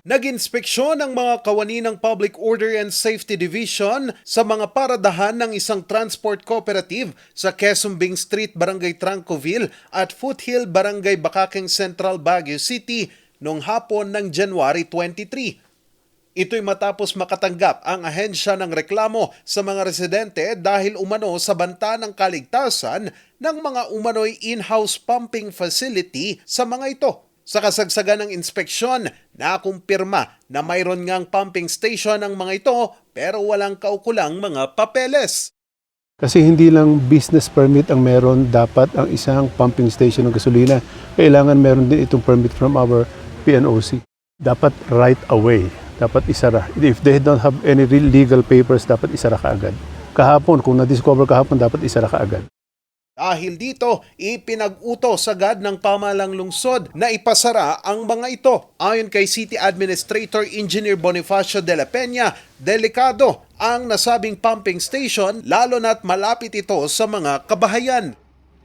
Nag-inspeksyon ang mga kawani ng Public Order and Safety Division sa mga paradahan ng isang transport cooperative sa Quesumbing Street, Barangay Trancoville at Foothill, Barangay Bacakeng Central, Baguio City noong hapon ng January 23. Ito'y matapos makatanggap ang ahensya ng reklamo sa mga residente dahil umano sa banta ng kaligtasan ng mga umano'y in-house pumping facility sa mga ito. Sa kasagsagan ng inspeksyon, nakumpirma na mayroon ngang pumping station ang mga ito pero walang kaukulang mga papeles. Kasi hindi lang business permit ang meron, dapat ang isang pumping station ng gasolina, kailangan meron din itong permit from our PNOC. Dapat right away, dapat isara. If they don't have any real legal papers, dapat isara ka agad. Kahapon, kung na-discover kahapon, dapat isara ka agad. Dahil dito, ipinag-utos agad ng pamalang lungsod na ipasara ang mga ito. Ayon kay City Administrator Engineer Bonifacio de la Peña, delikado ang nasabing pumping station lalo na't malapit ito sa mga kabahayan.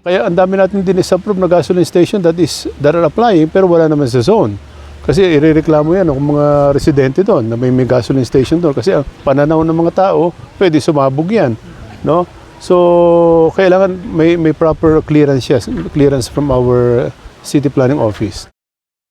Kaya ang dami natin din approve na gasoline station that is that are applying pero wala naman sa zone. Kasi irereklamo yan ng mga residente doon na may, may gasoline station doon. Kasi ang pananaw ng mga tao, pwede sumabog yan. No? So, kailangan may, may proper clearance siya, clearance from our city planning office.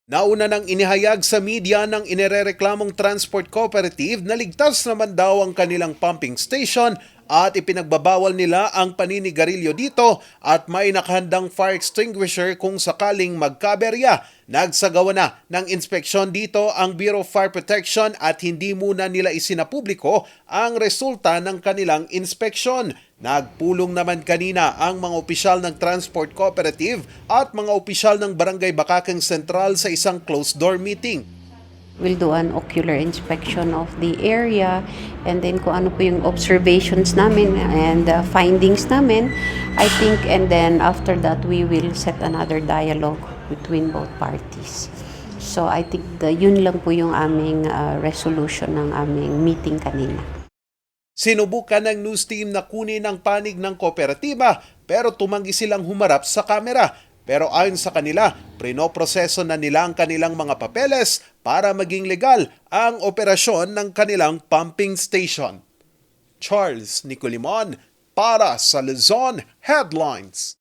Nauna nang inihayag sa media ng inirereklamong transport cooperative na ligtas naman daw ang kanilang pumping station at ipinagbabawal nila ang paninigarilyo dito at may nakahandang fire extinguisher kung sakaling magkaberya. Nagsagawa na ng inspeksyon dito ang Bureau of Fire Protection at hindi muna nila isinapubliko ang resulta ng kanilang inspeksyon. Nagpulong naman kanina ang mga opisyal ng Transport Cooperative at mga opisyal ng Barangay Bakakeng Central sa isang closed-door meeting. We'll do an ocular inspection of the area and then kung ano po yung observations namin and uh, findings namin, I think, and then after that, we will set another dialogue between both parties. So I think the, yun lang po yung aming uh, resolution ng aming meeting kanina. Sinubukan ng news team na kunin ang panig ng kooperatiba pero tumanggi silang humarap sa kamera. Pero ayon sa kanila, prinoproseso na nila ang kanilang mga papeles para maging legal ang operasyon ng kanilang pumping station. Charles Nicolimon para sa Luzon Headlines.